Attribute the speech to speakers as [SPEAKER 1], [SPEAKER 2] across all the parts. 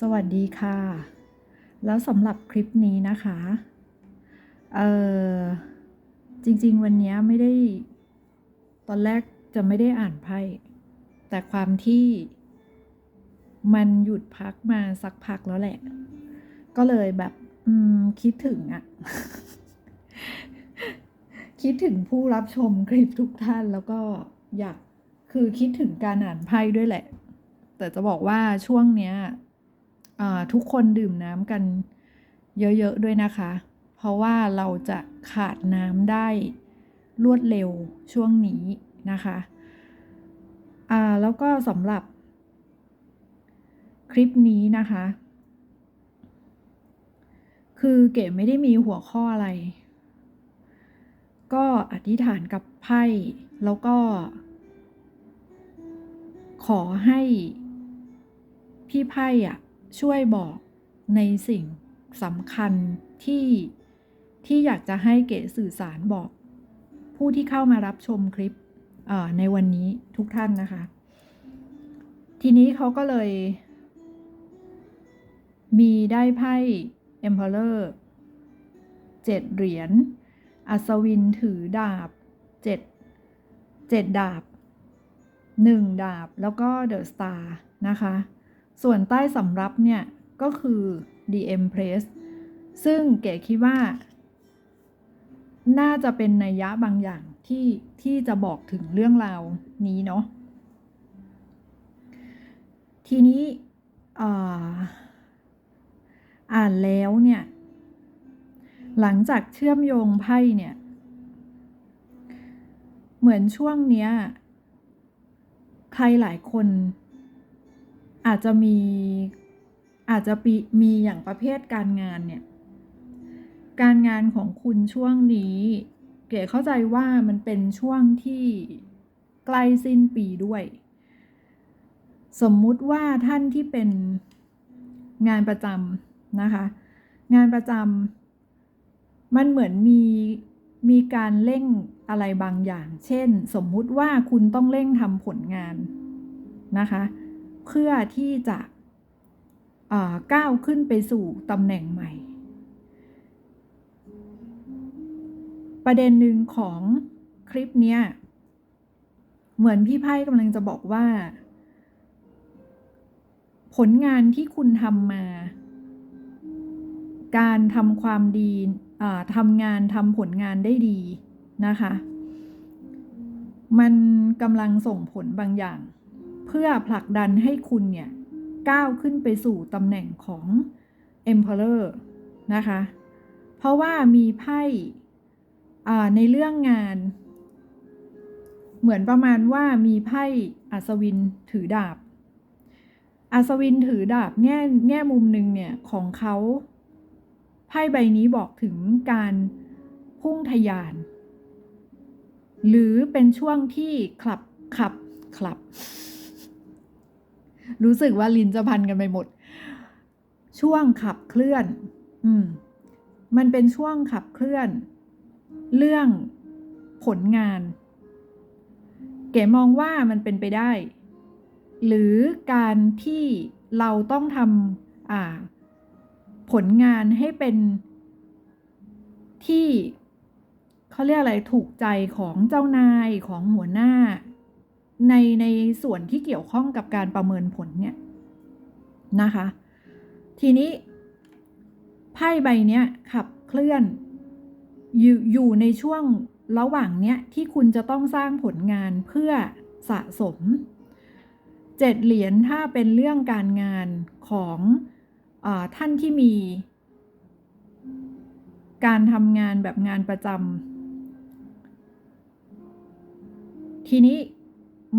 [SPEAKER 1] สวัสดีค่ะ แล้วสำหรับคลิปนี้นะคะ เอ่อจริง ๆ วันนี้ไม่ได้ ตอนแรกจะไม่ได้อ่านไพ่ แต่ความที่มันหยุดพักมาสักพักแล้วแหละ ก็เลยแบบอืมคิดถึงอะคิดถึงผู้รับชมคลิปทุกท่านแล้วก็อยากคือคิดถึงการอ่านไพ่ด้วยแหละ แต่จะบอกว่าช่วงเนี้ย ทุกคนดื่มน้ำกันเยอะๆด้วยนะคะ เพราะว่าเราจะขาดน้ำได้รวดเร็วช่วงนี้นะคะอ่าแล้วก็สำหรับคลิปนี้นะคะ คือเก๋ไม่ได้มีหัวข้ออะไร ก็อธิษฐานกับไพ่แล้วก็ ขอให้พี่ไพ่อะ ช่วยบอกในสิ่งสำคัญที่ที่อยากจะให้เก๋สื่อสารบอก ผู้ที่เข้ามารับชมคลิปในวันนี้ทุกท่านนะคะ ทีนี้เขาก็เลย มีได้ไพ่ Emperor เจ็ดเหรียญ อัศวินถือดาบเจ็ดเจ็ดดาบหนึ่งดาบแล้วก็เดอะสตาร์นะคะ ส่วนใต้สำรับเนี่ย ก็คือ The Empress ซึ่งเก๋คิดว่า น่าจะเป็นนัยยะบางอย่างที่ที่จะบอกถึงเรื่องราวนี้เนาะทีนี้อ่านแล้วเนี่ย หลังจากเชื่อมโยงไพ่เนี่ย เหมือนช่วงเนี้ย ใครหลายคน อาจจะมีอาจจะมีอย่างประเภทการงานเนี่ย การงานของคุณช่วงนี้ เก๋เข้าใจว่ามันเป็นช่วงที่ใกล้สิ้นปีด้วย สมมุติว่าท่านที่เป็นงานประจำนะคะ งานประจำมันเหมือนมีมีการเร่งอะไรบางอย่าง เช่น สมมุติว่าคุณต้องเร่งทำผลงานนะคะ เพื่อที่จะก้าวขึ้นไปสู่ตำแหน่งใหม่ ประเด็นหนึ่งของคลิปเนี้ยเหมือนพี่ไพ่กำลังจะบอกว่า ผลงานที่คุณทำมา การทำความดีทำงานทำผลงานได้ดีนะคะ มันกำลังส่งผลบางอย่าง พื่อผลักดันให้คุณเนี่ยก้าวขึ้นไปสู่ตำแหน่งของ Emperor นะคะ เพราะว่ามีไพ่ในเรื่องงาน เหมือนประมาณว่ามีไพ่อัศวินถือดาบ อัศวินถือดาบแง่แง่มุมหนึ่งเนี่ยของเขาไพ่ใบนี้บอกถึงการพุ่งทะยาน หรือเป็นช่วงที่ขับขับขับ รู้สึกว่าลินจะพันกันไปหมด ช่วงขับเคลื่อน อืม มันเป็นช่วงขับเคลื่อน เรื่องผลงาน เก๋มองว่ามันเป็นไปได้ หรือการที่เราต้องทำอ่าผลงานให้เป็นที่เขาเรียกอะไรถูกใจของเจ้านายของหัวหน้า ในในส่วนที่เกี่ยวข้องกับการประเมินผลเนี่ยนะคะ ทีนี้ไพ่ใบเนี้ยขับเคลื่อนอยู่อยู่ในช่วงระหว่างเนี้ยที่คุณจะต้องสร้างผลงานเพื่อสะสมเจ็ดเหรียญถ้าเป็นเรื่องการงานของอท่านที่มี การทำงานแบบงานประจำทีนี้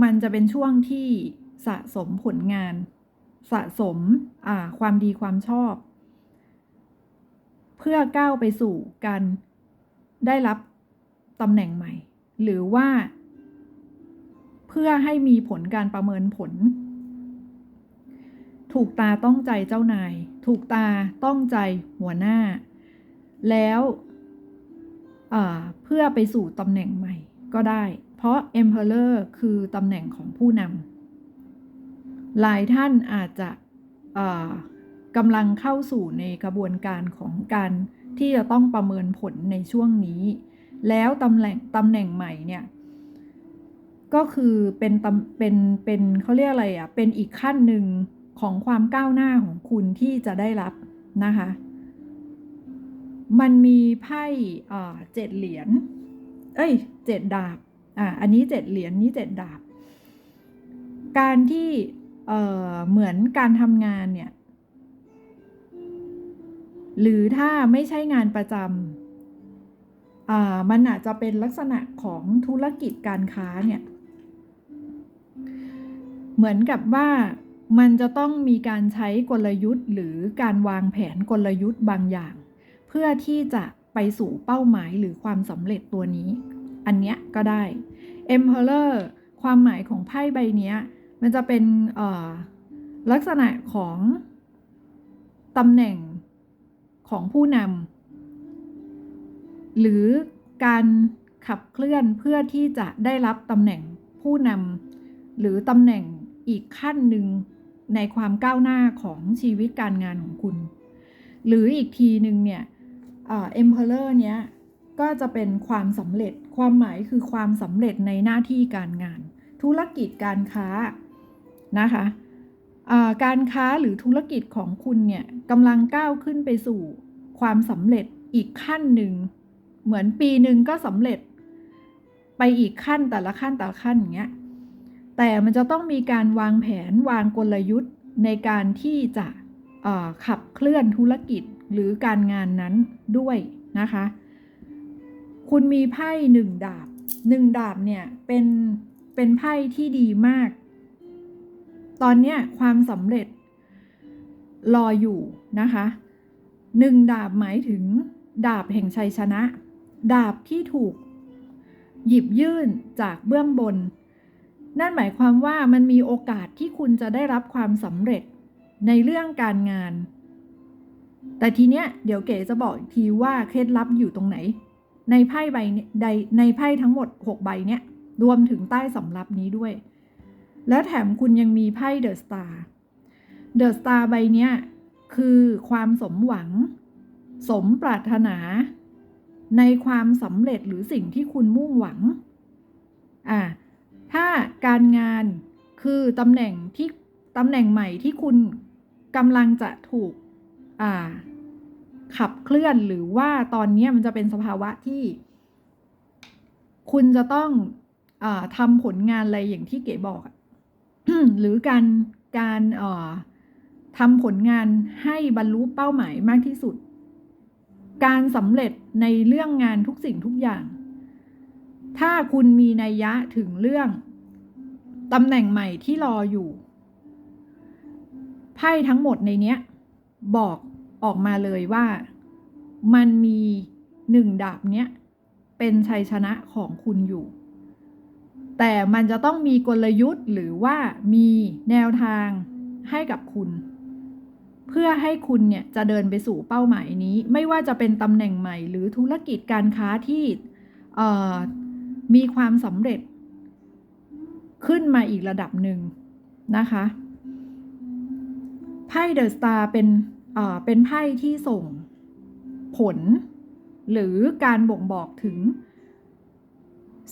[SPEAKER 1] มันจะเป็นช่วงที่สะสมผลงาน สะสมความดีความชอบ เพื่อก้าวไปสู่การได้รับตำแหน่งใหม่ หรือว่า เพื่อให้มีผลการประเมินผล ถูกตาต้องใจเจ้านาย ถูกตาต้องใจหัวหน้า แล้วเพื่อไปสู่ตำแหน่งใหม่ก็ได้ เพราะ Emperor คือตำแหน่งของผู้นำหลายท่านอาจจะกำลังเข้าสู่ในกระบวนการของการที่จะต้องประเมินผลในช่วงนี้ แล้วตำแหน่งตำแหน่งใหม่เนี่ยก็คือเป็นตำเป็นเป็นเขาเรียกอะไรอะ่ะเป็นอีกขั้นหนึ่งของความก้าวหน้าของคุณที่จะได้รับนะคะ มันมีไพ่เจ็ดเหรียญ เอ้ยเจ็ดดาบ อ่าอันนี้เจ็ดเหรียญนี้เจ็ดดาบ การที่เอ่อเหมือนการทำงานเนี่ย หรือถ้าไม่ใช่งานประจำอ่ามันอาจจะเป็นลักษณะของธุรกิจการค้าเนี่ย เหมือนกับว่ามันจะต้องมีการใช้กลยุทธ์ หรือการวางแผนกลยุทธ์บางอย่าง เพื่อที่จะไปสู่เป้าหมายหรือความสำเร็จตัวนี้ อันเนี้ยก็ได้ Emperor ความหมายของไพ่ใบเนี้ยมันจะเป็นลักษณะของตำแหน่งของผู้นำหรือการขับเคลื่อนเพื่อที่จะได้รับตำแหน่งผู้นำหรือตำแหน่งอีกขั้นหนึ่งในความก้าวหน้าของชีวิตการงานของคุณ หรืออีกทีหนึ่งเนี่ยเอ็มเพลเลอร์เนี้ยก็จะเป็นความสำเร็จ ความหมายคือความสำเร็จในหน้าที่การงาน ธุรกิจการค้านะคะการค้าหรือธุรกิจของคุณเนี่ยกำลังก้าวขึ้นไปสู่ความสำเร็จอีกขั้นหนึ่ง เหมือนปีหนึ่งก็สำเร็จ ไปอีกขั้นแต่ละขั้นแต่ละขั้นอย่างเงี้ยแต่มันจะต้องมีการวางแผนวางกลยุทธ์ในการที่จะขับเคลื่อนธุรกิจหรือการงานนั้นด้วยนะคะ คุณมีไพ่หนึ่งดาบหนึ่งดาบเนี่ยเป็นเป็นไพ่ที่ดีมาก ตอนเนี้ยความสำเร็จรออยู่นะคะหนึ่งดาบหมายถึงดาบแห่งชัยชนะ ดาบที่ถูก หยิบยื่นจากเบื้องบน นั่นหมายความว่ามันมีโอกาสที่คุณจะได้รับความสำเร็จในเรื่องการงาน แต่ทีเนี้ยเดี๋ยวเก๋จะบอกอีกทีว่าเคล็ดลับอยู่ตรงไหน ในไพ่ใบใดในไพ่ทั้งหมด 6 ใบเนี้ยรวมถึงใต้สำรับนี้ด้วย แล้วแถมคุณยังมีไพ่เดอะสตาร์เดอะสตาร์ใบเนี้ยคือความสมหวัง สมปรารถนา ในความสำเร็จหรือสิ่งที่คุณมุ่งหวังอ่าถ้าการงานคือตำแหน่งที่ตำแหน่งใหม่ที่คุณกำลังจะถูกอ่า ขับเคลื่อนหรือว่าตอนนี้มันจะเป็นสภาวะที่ คุณจะต้องอทำผลงานอะไรอย่างที่เก๋บอกหรือการการทำผลงานให้บรรลุเป้าหมายมากที่สุด การสำเร็จในเรื่องงานทุกสิ่งทุกอย่าง ถ้าคุณมีนัยยะถึงเรื่องตำแหน่งใหม่ที่รออยู่ไพ่ทั้งหมดในเนี้ย บอก ออกมาเลยว่ามันมีหนึ่งดาบเนี้ยเป็นชัยชนะของคุณอยู่ แต่มันจะต้องมีกลยุทธ์หรือว่ามีแนวทางให้กับคุณ เพื่อให้คุณเนี่ยจะเดินไปสู่เป้าหมายนี้ ไม่ว่าจะเป็นตำแหน่งใหม่ หรือธุรกิจการค้าที่มีความสำเร็จ ขึ้นมาอีกระดับหนึ่งนะคะไพ่เดอะสตาร์เป็น เป็นไพ่ที่ส่งผล หรือการบ่งบอกถึง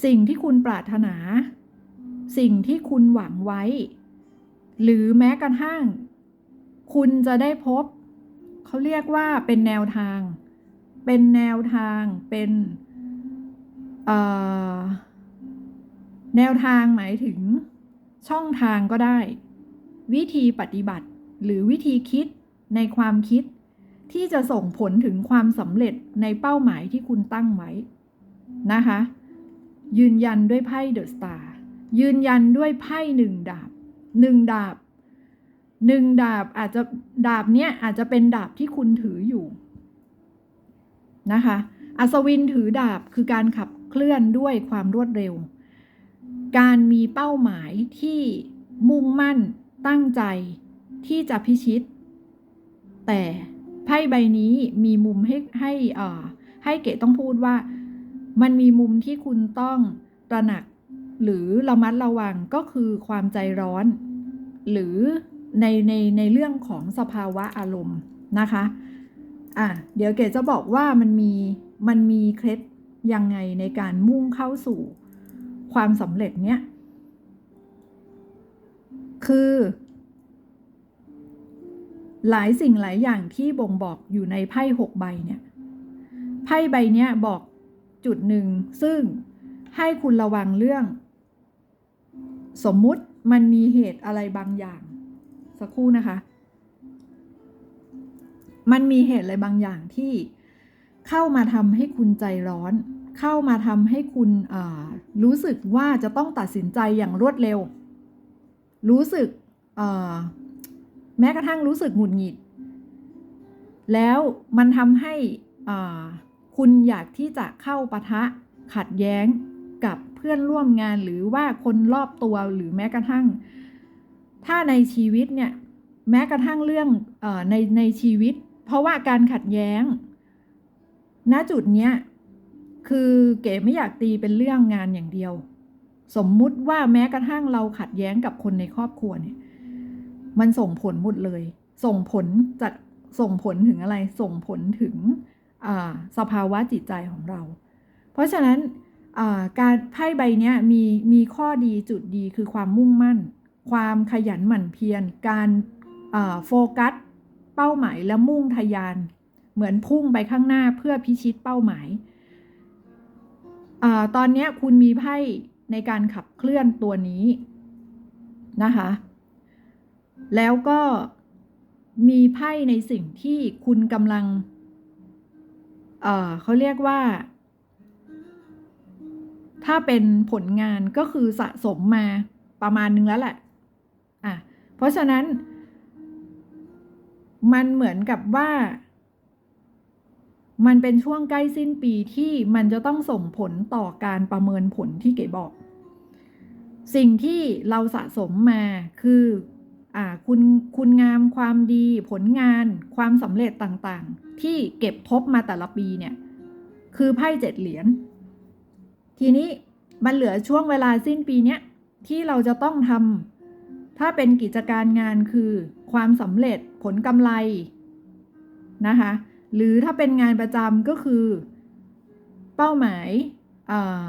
[SPEAKER 1] สิ่งที่คุณปรารถนา สิ่งที่คุณหวังไว้ หรือแม้กระทั่ง คุณจะได้พบ เขาเรียกว่าเป็นแนวทาง เป็นแนวทางเป็นแนวทางหมายถึงช่องทางก็ได้ วิธีปฏิบัติหรือวิธีคิด ในความคิดที่จะส่งผลถึงความสำเร็จในเป้าหมายที่คุณตั้งไว้ นะคะ ยืนยันด้วยไพ่เดอะสตาร์ยืนยันด้วยไพ่หนึ่งดาบหนึ่งดาบหนึ่งดาบอาจจะดาบเนี้ยอาจจะเป็นดาบที่คุณถืออยู่นะคะอัศวินถือดาบคือการขับเคลื่อนด้วยความรวดเร็ว การมีเป้าหมายที่มุ่งมั่นตั้งใจที่จะพิชิต แต่ไพ่ใบนี้มีมุมให้ให้อ่าให้เกตต้องพูดว่า มันมีมุมที่คุณต้องตระหนัก หรือระมัดระวังก็คือความใจร้อน หรือในในในเรื่องของสภาวะอารมณ์นะคะอะเดี๋ยวเกดจะบอกว่ามันมีมันมีเคล็ดยังไงในการมุ่งเข้าสู่ความสำเร็จเนี้ยคือ หลายสิ่งหลายอย่างที่บ่งบอกอยู่ในไพ่หกใบเนี่ยไพ่ใบเนี้ยบอกจุดหนึ่งซึ่งให้คุณระวังเรื่อง สมมุติมันมีเหตุอะไรบางอย่าง สักครู่นะคะ มันมีเหตุอะไรบางอย่างที่เข้ามาทำให้คุณใจร้อน เข้ามาทำให้คุณรู้สึกว่าจะต้องตัดสินใจอย่างรวดเร็ว รู้สึก แม้กระทั่งรู้สึกหงุดหงิด แล้วมันทำให้คุณอยากที่จะเข้าปะทะขัดแย้งกับเพื่อนร่วมงานหรือว่าคนรอบตัวหรือแม้กระทั่ง ถ้าในชีวิตเนี่ยแม้กระทั่งเรื่องอในในชีวิต เพราะว่าการขัดแย้ง ณจุดเนี้ยคือเก๋ไม่อยากตีเป็นเรื่องงานอย่างเดียว สมมุติว่าแม้กระทั่งเราขัดแย้งกับคนในครอบครัวเนี่ย มันส่งผลหมดเลย ส่งผลจากส่งผลถึงอะไร ส่งผลถึงอ่าสภาวะจิตใจของเรา เพราะฉะนั้นอ่าการไพ่ใบนี้มีมีข้อดีจุดดีคือความมุ่งมั่น ความขยันหมั่นเพียร การอ่าโฟกัสเป้าหมายและมุ่งทะยาน เหมือนพุ่งไปข้างหน้าเพื่อพิชิตเป้าหมายอาตอนนี้คุณมีไพ่ในการขับเคลื่อนตัวนี้นะคะ แล้วก็มีไพ่ในสิ่งที่คุณกำลัง เอ่อเขาเรียกว่า ถ้าเป็นผลงานก็คือสะสมมาประมาณนึงแล้วแหละ อะ เพราะฉะนั้น มันเหมือนกับว่า มันเป็นช่วงใกล้สิ้นปีที่มันจะต้องส่งผลต่อการประเมินผลที่เก๋บอก สิ่งที่เราสะสมมาคือ คุณคุณงามความดีผลงานความสำเร็จต่างๆ ที่เก็บทบมาแต่ละปีเนี่ยคือไพ่เจ็ดเหรียญทีนี้มันเหลือช่วงเวลาสิ้นปีเนี้ยที่เราจะต้องทำถ้าเป็นกิจการงานคือความสำเร็จผลกำไรนะคะหรือถ้าเป็นงานประจำก็คือ เป้าหมายอ่า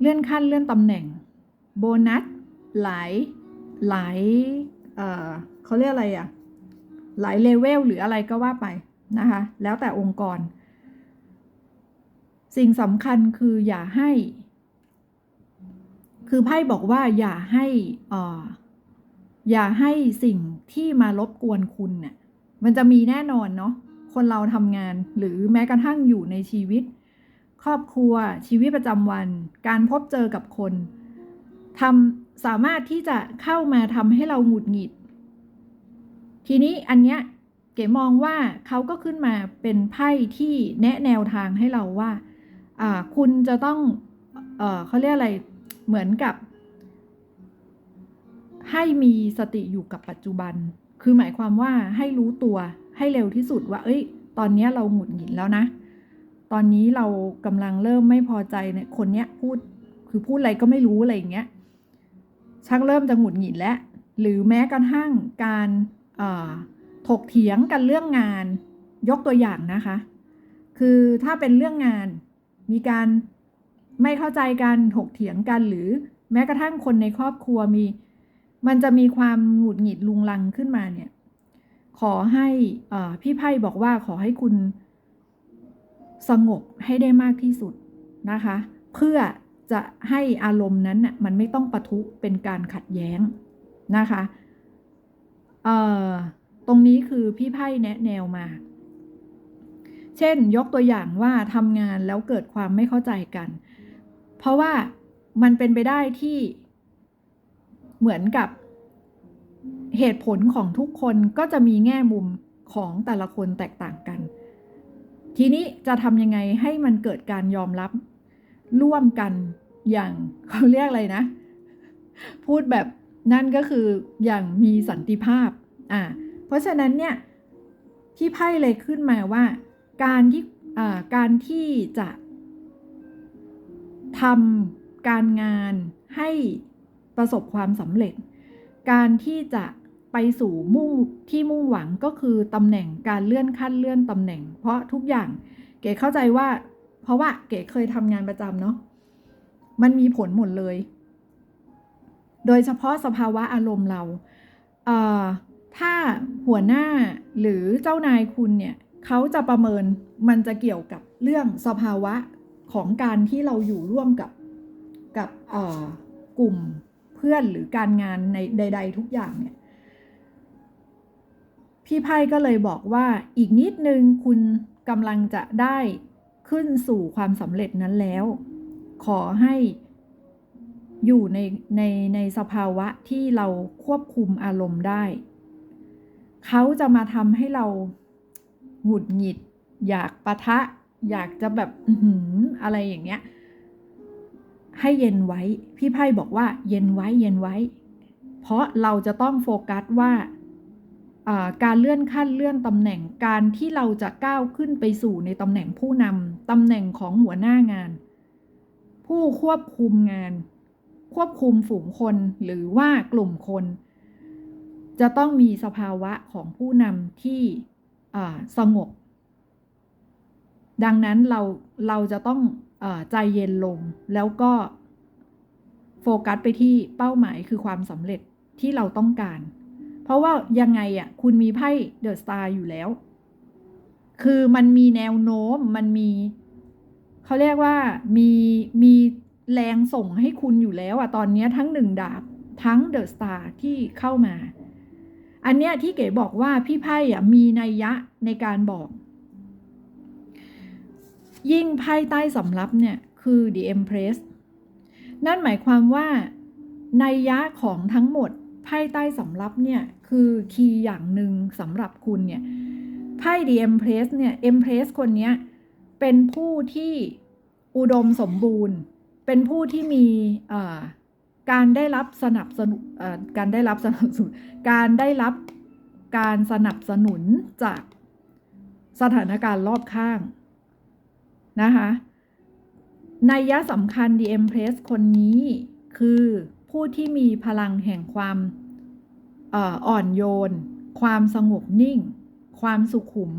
[SPEAKER 1] เลื่อนขั้นเลื่อนตำแหน่ง โบนัสหลาย หลายเอ่อเขาเรียกอะไรอะหลายเลเวลหรืออะไรก็ว่าไปนะคะ แล้วแต่องค์กร สิ่งสำคัญคืออย่าให้ คือไพ่บอกว่าอย่าให้เอ่ออย่าให้สิ่งที่มารบกวนคุณเนี่ยมันจะมีแน่นอนเนาะคนเราทำงานหรือแม้กระทั่งอยู่ในชีวิต ครอบครัวชีวิตประจำวัน การพบเจอกับคนทำ สามารถที่จะเข้ามาทำให้เราหงุดหงิด ทีนี้อันเนี้ยเก๋มองว่าเขาก็ขึ้นมาเป็นไพ่ที่แนะแนวทางให้เราว่าอ่า คุณจะต้องเออเขาเรียกอะไรเหมือนกับ ให้มีสติอยู่กับปัจจุบัน คือหมายความว่าให้รู้ตัวให้เร็วที่สุดว่า เอ้ย ตอนเนี้ยเราหงุดหงิดแล้วนะ ตอนนี้เรากำลังเริ่มไม่พอใจเนี่ยคนเนี้ยพูดคือพูดอะไรก็ไม่รู้อะไรอย่างเงี้ย ชักเริ่มจะหงุดหงิดแล้วหรือแม้กระทั่งการถกเถียงกันเรื่องงานยกตัวอย่างนะคะ คือถ้าเป็นเรื่องงานมีการไม่เข้าใจกันถกเถียงกันหรือแม้กระทั่งคนในครอบครัวมี มันจะมีความหงุดหงิดลุงลังขึ้นมาเนี่ย ขอให้พี่ไพ่บอกว่าขอให้คุณสงบให้ได้มากที่สุดนะคะ เพื่อ จะให้อารมณ์นั้นน่ะมันไม่ต้องปะทุเป็นการขัดแย้งนะคะเอ่อตรงนี้คือพี่ไพ่แนะแนวมา เช่นยกตัวอย่างว่าทำงานแล้วเกิดความไม่เข้าใจกัน เพราะว่ามันเป็นไปได้ที่เหมือนกับเหตุผลของทุกคนก็จะมีแง่มุมของแต่ละคนแตกต่างกัน ทีนี้จะทำยังไงให้มันเกิดการยอมรับ ร่วมกันอย่างเขาเรียกอะไรนะ พูดแบบนั่นก็คืออย่างมีสันติภาพอ่าเพราะฉะนั้นเนี่ยที่ไพ่เลยขึ้นมาว่าการที่อ่าการที่จะทำการงานให้ประสบความสำเร็จ การที่จะไปสู่มุ่งที่มุ่งหวังก็คือตำแหน่งการเลื่อนขั้นเลื่อนตำแหน่ง เพราะทุกอย่างเก๋เข้าใจว่า เพราะว่าเก๋เคยทำงานประจำเนาะมันมีผลหมดเลย โดยเฉพาะสภาวะอารมณ์เราเอ่อถ้าหัวหน้าหรือเจ้านายคุณเนี่ยเขาจะประเมินมันจะเกี่ยวกับเรื่องสภาวะของการที่เราอยู่ร่วมกับกับกลุ่มเพื่อนหรือการงานในใด ๆ ทุกอย่างเนี่ย พี่ไพ่ก็เลยบอกว่าอีกนิดนึงคุณกำลังจะได้ ขึ้นสู่ความสำเร็จนั้นแล้ว ขอให้อยู่ในในในสภาวะที่เราควบคุมอารมณ์ได้ เขาจะมาทำให้เราหงุดหงิด อยากปะทะ อยากจะแบบอืออะไรอย่างเงี้ย ให้เย็นไว้ พี่ไพ่บอกว่า เย็นไว้เย็นไว้ เพราะเราจะต้องโฟกัสว่า การเลื่อนขั้นเลื่อนตำแหน่งการที่เราจะก้าวขึ้นไปสู่ในตำแหน่งผู้นำตำแหน่งของหัวหน้างาน ผู้ควบคุมงาน ควบคุมฝูงคนหรือว่ากลุ่มคน จะต้องมีสภาวะของผู้นำที่สงบ ดังนั้นเราเราจะต้องอใจเย็นลงแล้วก็โฟกัสไปที่เป้าหมายคือความสำเร็จที่เราต้องการ เพราะว่ายังไงอะคุณมีไพ่เดอะสตาร์อยู่แล้ว คือมันมีแนวโน้มมันมีเขาเรียกว่ามีมีแรงส่งให้คุณอยู่แล้วอะตอนนี้ทั้งหนึ่งดาบทั้งเดอะสตาร์ที่เข้ามา อันเนี้ยที่เก๋บอกว่าพี่ไพ่อะมีนัยยะในการบอก ยิ่งไพ่ใต้สำรับเนี่ยคือ The Empress นั่นหมายความว่านัยยะของทั้งหมด ไพ่ใต้สำรับเนี่ยคือคีย์อย่างหนึ่งสำหรับคุณเนี่ยไพ่ The Empress เนี่ย Empress คนนี้เป็นผู้ที่อุดมสมบูรณ์ เป็นผู้ที่มีการได้รับสนับสนุนการได้รับสนับสนุนการได้รับการสนับสนุนจากสถานการณ์รอบข้างนะคะนัยยะสำคัญ The Empress คนนี้คือ ผู้ที่มีพลังแห่งความอ่ออ่อนโยน ความสงบนิ่ง ความสุขุม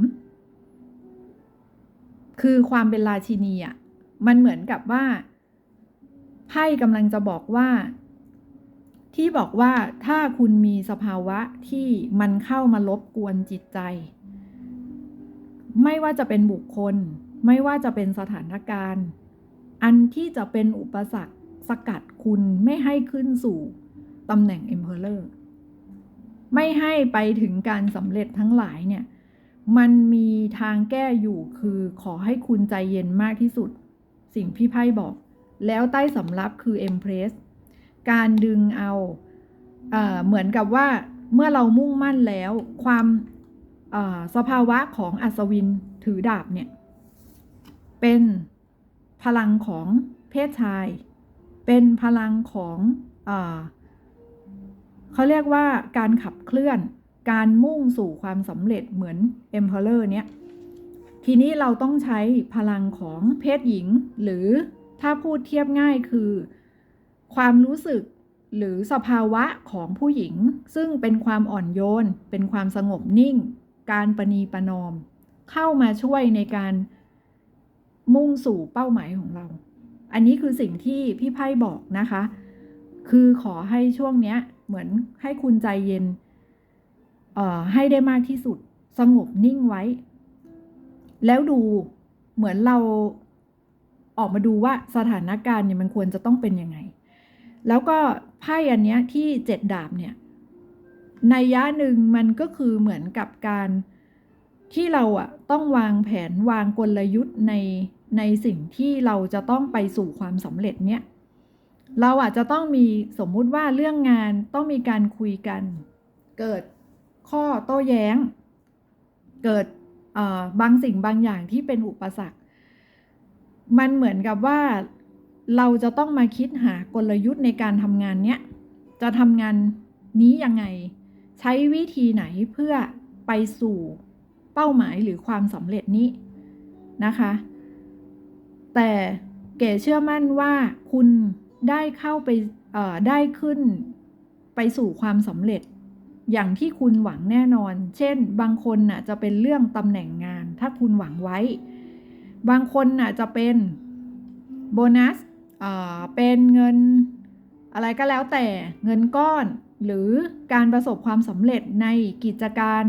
[SPEAKER 1] คือความเป็นราชินีอะมันเหมือนกับว่าไพ่กำลังจะบอกว่า ที่บอกว่าถ้าคุณมีสภาวะที่มันเข้ามารบกวนจิตใจ ไม่ว่าจะเป็นบุคคล ไม่ว่าจะเป็นสถานการณ์ อันที่จะเป็นอุปสรรคสกัด คุณไม่ให้ขึ้นสู่ตำแหน่ง Emperor ไม่ให้ไปถึงการสำเร็จทั้งหลายเนี่ย มันมีทางแก้อยู่คือขอให้คุณใจเย็นมากที่สุด สิ่งพี่ไพ่บอก แล้วใต้สำรับคือ Empress การดึงเอาเอเหมือนกับว่าเมื่อเรามุ่งมั่นแล้ว ความสภาวะของอัศวินถือดาบเนี่ย เป็นพลังของเพศชาย เป็นพลังของเอเขาเรียกว่าการขับเคลื่อน การมุ่งสู่ความสำเร็จเหมือน Emperor เนี่ยทีนี้เราต้องใช้พลังของเพศหญิง หรือถ้าพูดเทียบง่ายคือ ความรู้สึกหรือสภาวะของผู้หญิง ซึ่งเป็นความอ่อนโยน เป็นความสงบนิ่ง การประนีประนอม เข้ามาช่วยในการมุ่งสู่เป้าหมายของเรา อันนี้คือสิ่งที่พี่ไพ่บอกนะคะ คือขอให้ช่วงเนี้ย เหมือนให้คุณใจเย็น เอ่อ ให้ได้มากที่สุด สงบนิ่งไว้ แล้วดูเหมือนเราออกมาดูว่าสถานการณ์เนี่ยมันควรจะต้องเป็นยังไง แล้วก็ไพ่อันเนี้ยที่เจ็ดดาบเนี่ยในยยะหนึ่งมันก็คือเหมือนกับการที่เราอะต้องวางแผนวางกลยุทธ์ใน ในสิ่งที่เราจะต้องไปสู่ความสำเร็จเนี่ยเราอาจจะต้องมีสมมุติว่าเรื่องงานต้องมีการคุยกัน เกิดข้อโต้แย้ง เกิดบางสิ่งบางอย่างที่เป็นอุปสรรค มันเหมือนกับว่าเราจะต้องมาคิดหากลยุทธ์ในการทำงานเนี้ยจะทำงานนี้ยังไง ใช้วิธีไหนเพื่อไปสู่เป้าหมายหรือความสำเร็จนี้นะคะ แต่เก๋เชื่อมั่นว่าคุณได้เข้าไปได้ขึ้นไปสู่ความสำเร็จ อย่างที่คุณหวังแน่นอน เช่น บางคนน่ะจะเป็นเรื่องตำแหน่งงาน ถ้าคุณหวังไว้ บางคนน่ะจะเป็นโบนัสเป็นเงินอะไรก็แล้วแต่เงินก้อนหรือการประสบความสำเร็จในกิจการ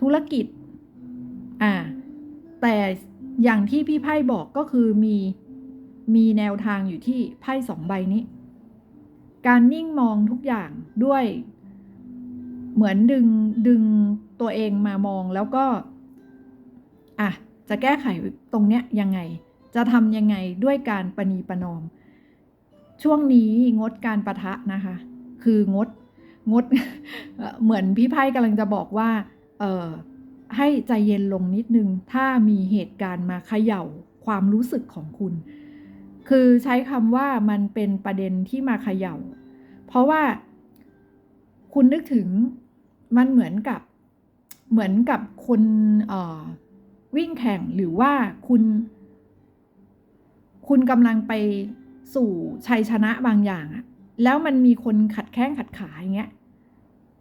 [SPEAKER 1] ธุรกิจอ่าแต่ อย่างที่พี่ไพ่บอกก็คือมีมีแนวทางอยู่ที่ไพ่สองใบนี้ การนิ่งมองทุกอย่างด้วย เหมือนดึงดึงตัวเองมามองแล้วก็อะจะแก้ไขตรงเนี้ยยังไง จะทำยังไงด้วยการประนีประนอม ช่วงนี้งดการประทะนะคะ คืองดงดเอ่อเหมือนพี่ไพ่กำลังจะบอกว่า เออ ให้ใจเย็นลงนิดนึง ถ้ามีเหตุการณ์มาเขย่าความรู้สึกของคุณ คือใช้คำว่ามันเป็นประเด็นที่มาเขย่า เพราะว่าคุณนึกถึงมันเหมือนกับเหมือนกับคนวิ่งแข่งหรือว่าคุณ คุณกำลังไปสู่ชัยชนะบางอย่างอะแล้วมันมีคนขัดแข้งขัดขาอย่างเงี้ย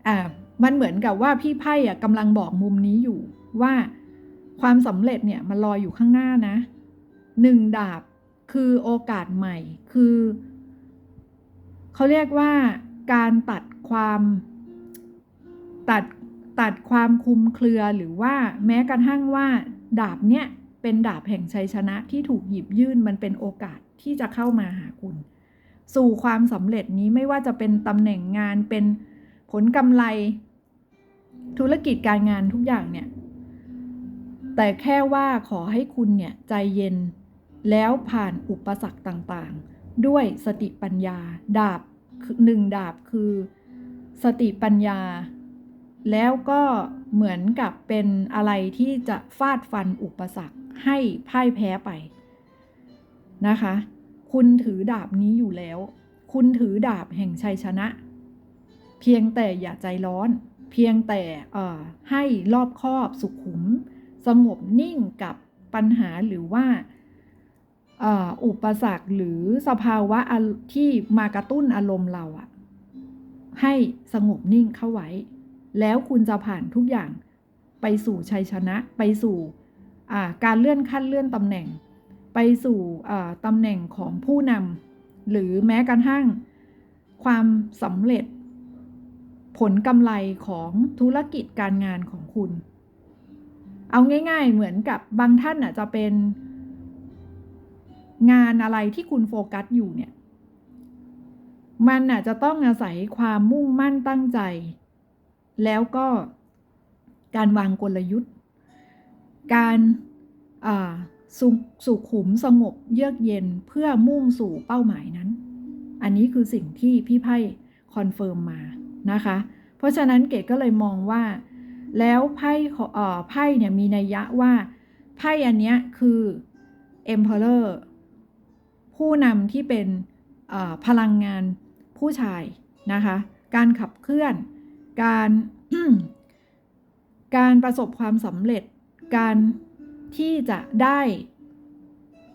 [SPEAKER 1] อ่า มันเหมือนกับว่าพี่ไพ่อะกำลังบอกมุมนี้อยู่ว่าความสำเร็จเนี่ยมันรอยอยู่ข้างหน้านะหนึ่งดาบคือโอกาสใหม่ คือเขาเรียกว่าการตัดความตัดตัดความคุมเครือหรือว่าแม้กระทั่งว่า ดาบเนี่ยเป็นดาบแห่งชัยชนะที่ถูกหยิบยื่นมันเป็นโอกาสที่จะเข้ามาหาคุณ สู่ความสำเร็จนี้ไม่ว่าจะเป็นตำแหน่งงานเป็นผลกำไร ธุรกิจการงานทุกอย่างเนี่ย แต่แค่ว่าขอให้คุณเนี่ยใจเย็น แล้วผ่านอุปสรรคต่างๆ ด้วยสติปัญญา ดาบหนึ่งดาบคือ สติปัญญา แล้วก็เหมือนกับเป็นอะไรที่จะฟาดฟันอุปสรรคให้พ่ายแพ้ไปนะคะ คุณถือดาบนี้อยู่แล้ว คุณถือดาบแห่งชัยชนะ เพียงแต่อย่าใจร้อน เพียงแต่ให้รอบคอบสุขุม สงบนิ่งกับปัญหาหรือว่าอุปสรรคหรือสภาวะที่มากระตุ้นอารมณ์เราอะให้สงบนิ่งเข้าไว้ แล้วคุณจะผ่านทุกอย่างไปสู่ชัยชนะไปสู่การเลื่อนขั้นเลื่อนตำแหน่ง ไปสู่ตำแหน่งของผู้นำหรือแม้กระทั่งความสำเร็จ ผลกำไรของธุรกิจการงานของคุณ เอาง่าย ๆ เหมือนกับบางท่านอาจจะเป็นงานอะไรที่คุณโฟกัสอยู่เนี่ย มันอาจจะต้องอาศัยความมุ่งมั่นตั้งใจ แล้วก็การวางกลยุทธ์ การสสุขุมสงบเยือกเย็นเพื่อมุ่งสู่เป้าหมายนั้น อันนี้คือสิ่งที่พี่ไพ่คอนเฟิร์มมา นะคะ เพราะฉะนั้นเกดก็เลยมองว่า แล้วไพ่เอ่อไพ่เนี่ยมีนัยยะว่าไพ่อันเนี้ยคือ Emperor ผู้นำที่เป็นพลังงานผู้ชายนะคะ การขับเคลื่อน การการประสบความสำเร็จ การที่จะได้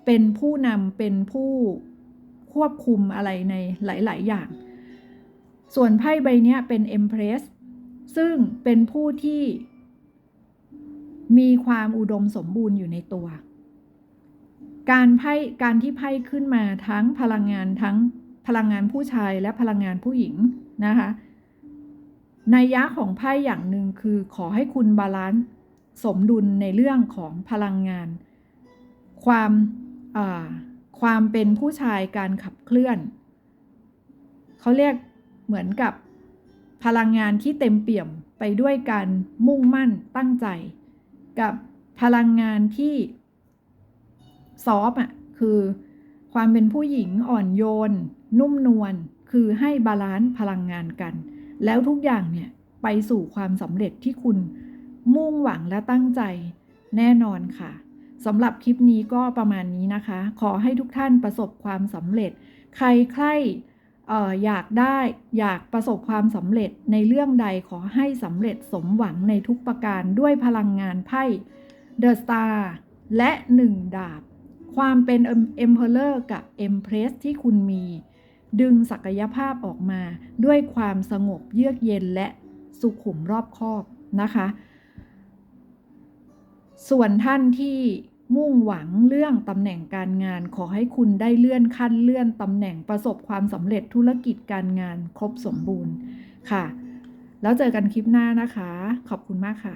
[SPEAKER 1] เป็นผู้นำเป็นผู้ควบคุมอะไรในหลาย ๆ อย่าง ส่วนไพ่ใบนี้เป็น Empress ซึ่งเป็นผู้ที่มีความอุดมสมบูรณ์อยู่ในตัว การไพ่การที่ไพ่ขึ้นมาทั้งพลังงานทั้งพลังงานผู้ชายและพลังงานผู้หญิงนะคะนัยยะของไพ่อย่างหนึ่งคือขอให้คุณบาลานซ์สมดุลในเรื่องของพลังงาน ความความเป็นผู้ชายการขับเคลื่อน เขาเรียก เหมือนกับพลังงานที่เต็มเปี่ยมไปด้วยการมุ่งมั่นตั้งใจ กับพลังงานที่ซอฟอะคือความเป็นผู้หญิงอ่อนโยน นุ่มนวลคือให้บาลานซ์พลังงานกัน แล้วทุกอย่างเนี่ยไปสู่ความสำเร็จที่คุณมุ่งหวังและตั้งใจแน่นอนค่ะสำหรับคลิปนี้ก็ประมาณนี้นะคะ ขอให้ทุกท่านประสบความสำเร็จ ใครใคร อยากได้อยากประสบความสำเร็จในเรื่องใดขอให้สำเร็จสมหวังในทุกประการด้วยพลังงานไพ่เดอะสตาร์และหนึ่งดาบ ความเป็น Emperor กับ Empress ที่คุณมี ดึงศักยภาพออกมาด้วยความสงบเยือกเย็นและสุขุมรอบคอบนะคะ ส่วนท่านที่ มุ่งหวังเรื่องตำแหน่งการงาน ขอให้คุณได้เลื่อนขั้นเลื่อนตำแหน่งประสบความสำเร็จธุรกิจการงานครบสมบูรณ์ค่ะ แล้วเจอกันคลิปหน้านะคะ ขอบคุณมากค่ะ